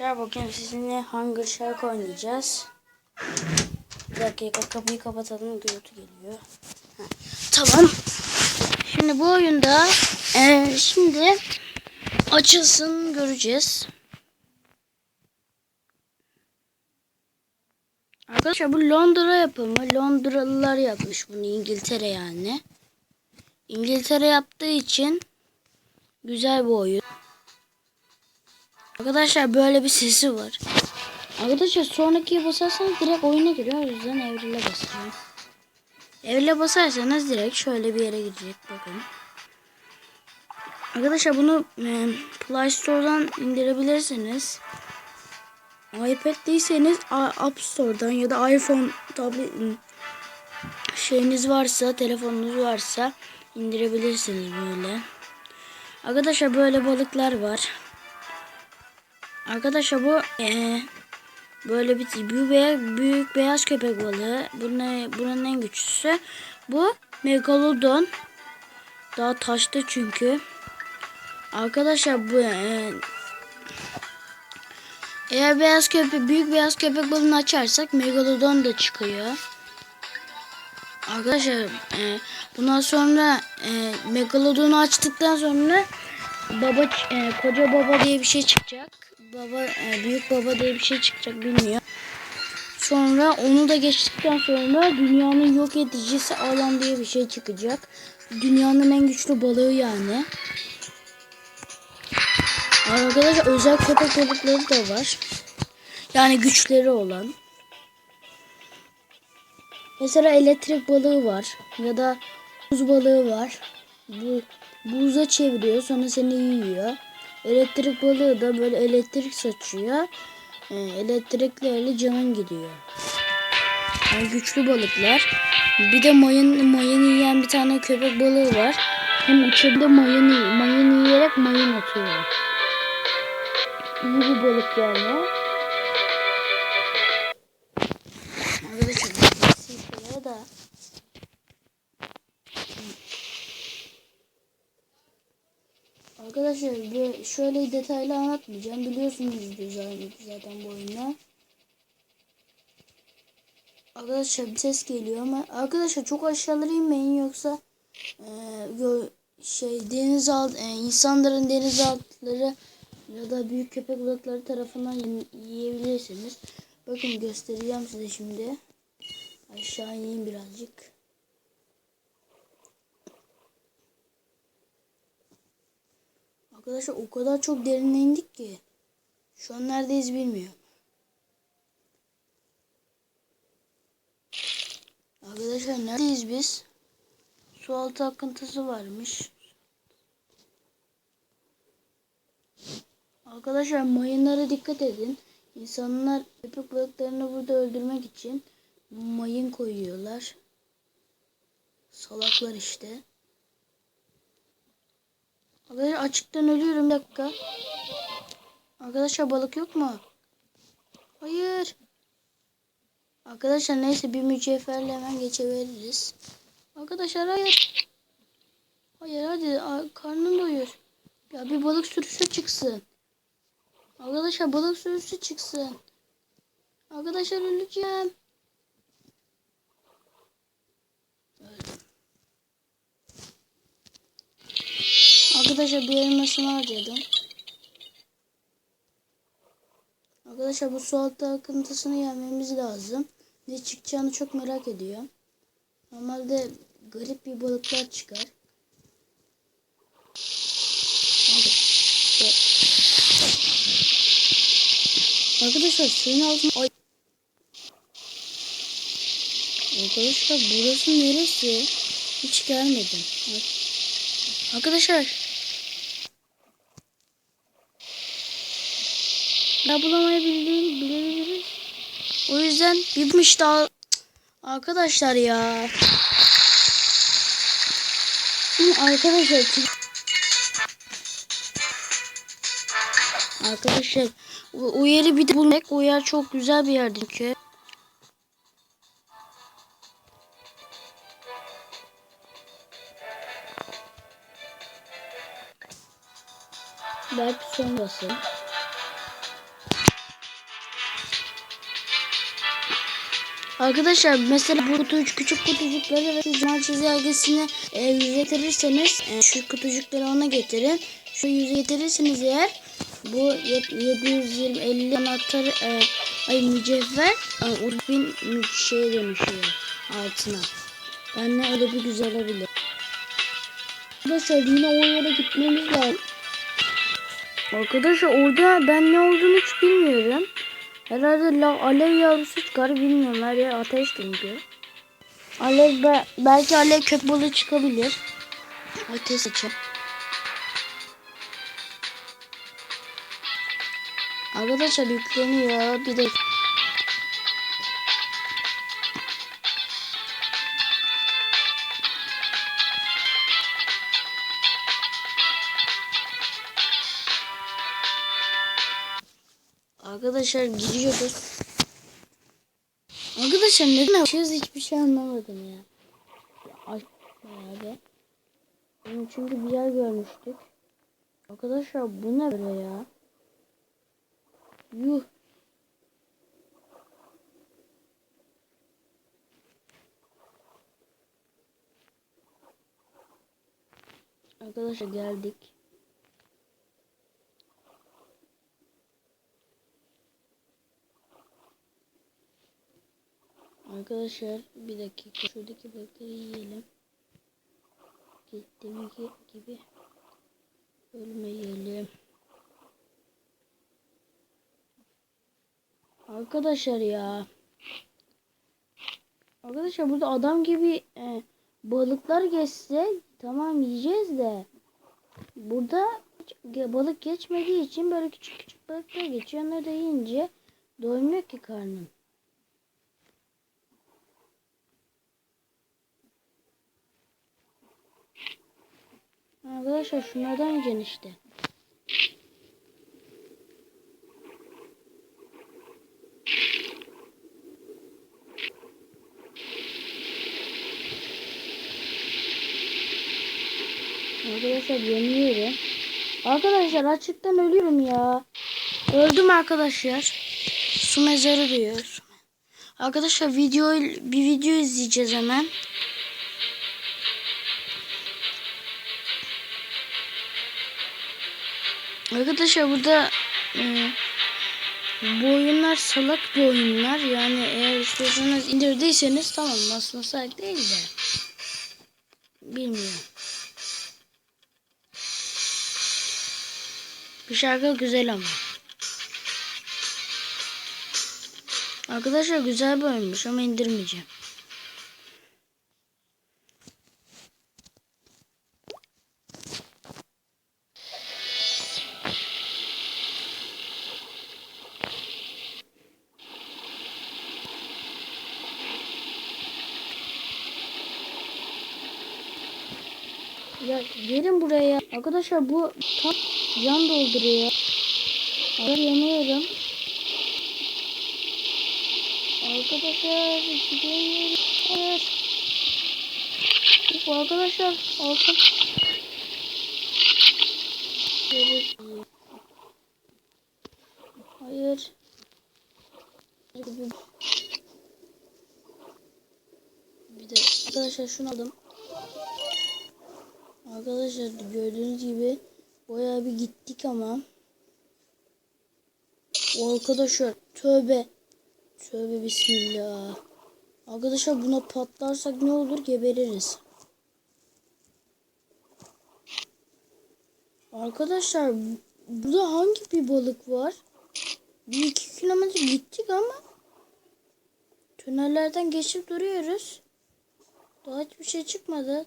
Arkadaşlar bugün sizinle Hunger Shark oynayacağız. Bir dakika kapıyı kapatalım gürültü geliyor. Tamam. Şimdi bu oyunda eee, şimdi açılsın göreceğiz. Arkadaşlar bu Londra yapımı. Londralılar yapmış bunu İngiltere yani. İngiltere yaptığı için güzel bir oyun. Arkadaşlar böyle bir sesi var. Arkadaşlar sonrakiye basarsanız direkt oyuna giriyor. O yüzden evrile basacağım. Evrile basarsanız direkt şöyle bir yere gidecek. Bakın. Arkadaşlar bunu e, Play Store'dan indirebilirsiniz. iPad değilseniz App Store'dan ya da iPhone tablet şeyiniz varsa, telefonunuz varsa indirebilirsiniz böyle. Arkadaşlar böyle balıklar var. Arkadaşlar bu eee, böyle bir büyük, beyaz, büyük beyaz köpek balığı. Bunun, bunun en güçlüsü. Bu megalodon. Daha taştı çünkü. Arkadaşlar bu eee, eğer beyaz köpek büyük beyaz köpek balığını açarsak megalodon da çıkıyor. Arkadaşlar eee, bundan sonra eee, megalodonu açtıktan sonra baba e, koca baba diye bir şey çıkacak. Baba e, büyük baba diye bir şey çıkacak bilmiyor. Sonra onu da geçtikten sonra dünyanın yok edicisi alan diye bir şey çıkacak. Dünyanın en güçlü balığı yani. Arkadaşlar özel köpek balıkları da var. Yani güçleri olan. Mesela elektrik balığı var ya da buz balığı var. Bu buza çeviriyor sonra seni yiyor. Elektrik balığı da böyle elektrik saçıyor. Ee, elektriklerle canın gidiyor. Yani güçlü balıklar. Bir de mayın mayın yiyen bir tane köpek balığı var. Hem içinde mayın, mayın yiyerek mayın atıyor. İyi bir balık yani. Arkadaşlar şöyle detaylı anlatmayacağım. Biliyorsunuzdur zaten, bu oyunu. Arkadaşlar bir ses geliyor ama arkadaşlar çok aşağılara inmeyin yoksa e, şey denizaltı e, insanların denizaltıları ya da büyük köpek balıkları tarafından yiyebilirsiniz. Bakın göstereceğim size şimdi. Aşağı ineyim birazcık. Arkadaşlar o kadar çok derine indik ki. Şu an neredeyiz bilmiyorum. Arkadaşlar neredeyiz biz? Su altı akıntısı varmış. Arkadaşlar mayınlara dikkat edin. İnsanlar köpek balıklarını burada öldürmek için mayın koyuyorlar. Salaklar işte. Arkadaşlar açıktan ölüyorum bir dakika. Arkadaşlar balık yok mu? Hayır. Arkadaşlar neyse bir mücevherle hemen geçebiliriz. Arkadaşlar hayır. Hayır hadi karnım doyur. Ya bir balık sürüsü çıksın. Arkadaşlar balık sürüsü çıksın. Arkadaşlar öleceğim. Öldüm. Arkadaşlar bir elmasını harcadım. Arkadaşlar bu su altı akıntısını yenmemiz lazım. Ne çıkacağını çok merak ediyorum. Normalde garip bir balıklar çıkar. Arkadaşlar suyun altında... Ay. Arkadaşlar burası neresi? Hiç gelmedim. Arkadaşlar. Da bulamayabilirim bilebiliriz. O yüzden bitmiş daha arkadaşlar ya. Hı, Arkadaşlar Arkadaşlar o, yeri bir de bulmak o yer çok güzel bir yer çünkü. Belki sonrası. Arkadaşlar mesela bu kutucuk küçük kutucukları ve zaman çizelgesini e, yüze getirirseniz e, şu kutucukları ona getirin. Şu yüze getirirseniz eğer bu yet- 750 anahtar e, ay mücevher e, Urfin mü- şeye dönüşüyor altına. Yani öyle bir güzel olabilir. Arkadaşlar yine o yere gitmemiz lazım. Arkadaşlar orada ben ne olduğunu hiç bilmiyorum. Herhalde la, alev yavrusu çıkar bilmiyorum. Her yer ateş çünkü. Alev be- belki alev köp balığı çıkabilir. Ateş için. Arkadaşlar yükleniyor. Bir de Arkadaşlar gidiyoruz. Arkadaşlar neden açıyoruz hiçbir şey anlamadım ya. Ay abi. Çünkü bir yer görmüştük. Arkadaşlar bu ne böyle ya? Yuh. Arkadaşlar geldik. Arkadaşlar bir dakika şuradaki balıkları yiyelim. Gittiğim gibi ölmeyelim. Arkadaşlar ya. Arkadaşlar burada adam gibi e, balıklar geçse tamam yiyeceğiz de burada balık geçmediği için böyle küçük küçük balıklar geçiyor. Onları da yiyince doymuyor ki karnım. Arkadaşlar şunlardan yiyeceksin işte. Arkadaşlar yanıyorum. Arkadaşlar açıktan ölüyorum ya. Öldüm arkadaşlar. Su mezarı diyor. Arkadaşlar video bir video izleyeceğiz hemen. Arkadaşlar burada e, bu oyunlar salak bir oyunlar. Yani eğer istiyorsanız indirdiyseniz tamam aslında salak değil de. Bilmiyorum. Bu şarkı güzel ama. Arkadaşlar güzel bir oyunmuş ama indirmeyeceğim. Gelin buraya. Arkadaşlar bu tam can dolduruyor. Ben yanıyorum. Arkadaşlar gidemiyorum. Hayır. Uf, arkadaşlar altın. Hayır. Bir de arkadaşlar şunu aldım. Arkadaşlar gördüğünüz gibi bayağı bir gittik ama. Arkadaşlar tövbe. Tövbe bismillah. Arkadaşlar buna patlarsak ne olur gebeririz. Arkadaşlar burada hangi bir balık var? Bir iki kilometre gittik ama tünellerden geçip duruyoruz. Daha hiçbir şey çıkmadı.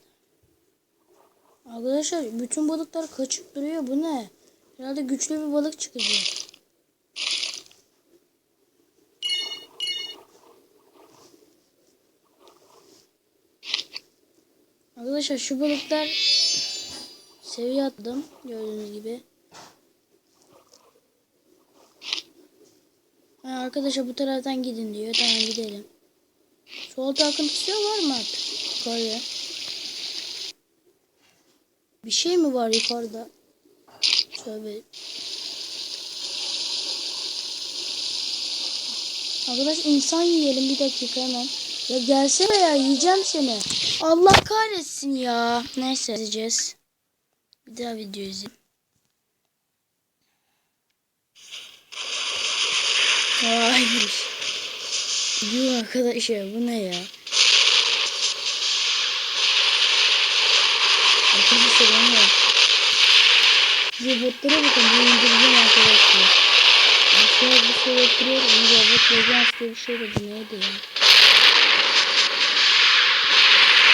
Arkadaşlar bütün balıklar kaçıp duruyor. Bu ne? Herhalde güçlü bir balık çıkacak. Arkadaşlar şu balıklar seviye atladım. Gördüğünüz gibi. Ha, arkadaşlar bu taraftan gidin diyor. Tamam gidelim. Solda akıntısı var mı artık? Yukarıya. Bir şey mi var yukarıda? Tövbe. Arkadaş insan yiyelim bir dakika hemen. Ya gelsene ya yiyeceğim seni. Allah kahretsin ya. Neyse izleyeceğiz. Bir daha video izleyelim. Hayır. Yuh arkadaşlar bu ne ya? Ne? Robotlara bakın bu indireceğim arkadaşlar. Aşağıya bir şey oturuyor. Onu robot diye bir şey dedi. Neydi ya?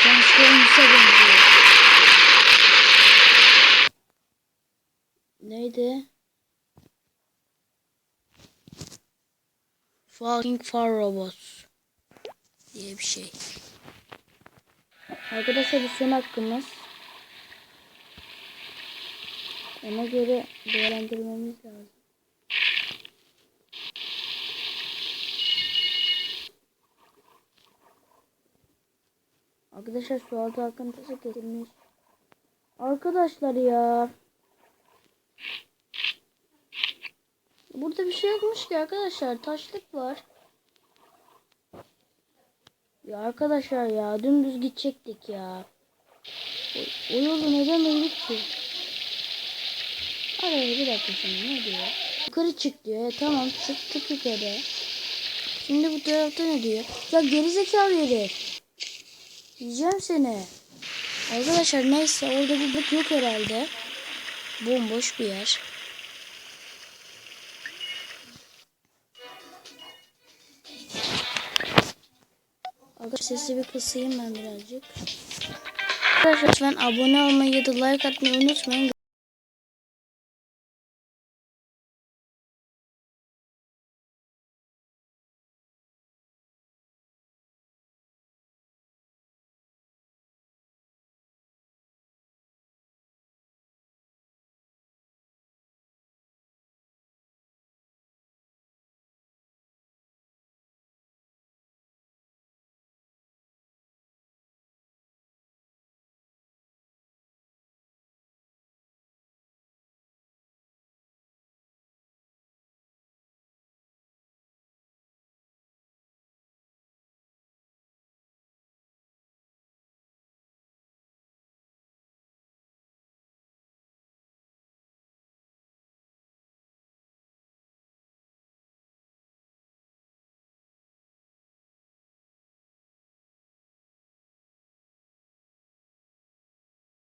Transformers'a benziyor. Neydi? Fucking Far Robots diye bir şey. Arkadaşlar bu son hakkımız. Ona göre değerlendirmemiz lazım. Arkadaşlar su altı akıntısı kesilmiş. Arkadaşlar ya. Burada bir şey yokmuş ki arkadaşlar. Taşlık var. Ya arkadaşlar ya dümdüz gidecektik ya. O, o yolu neden öldük ki? Araya bir dakika şimdi ne diyor? Yukarı çık diyor. E, tamam çıktık yukarı. Şimdi bu tarafta ne diyor? Ya gerizekalı herif. Yiyeceğim seni. Arkadaşlar neyse orada bir bak yok herhalde. Bomboş bir yer. Arkadaşlar sesi bir kısayım ben birazcık. Arkadaşlar lütfen abone olmayı ya da like atmayı unutmayın.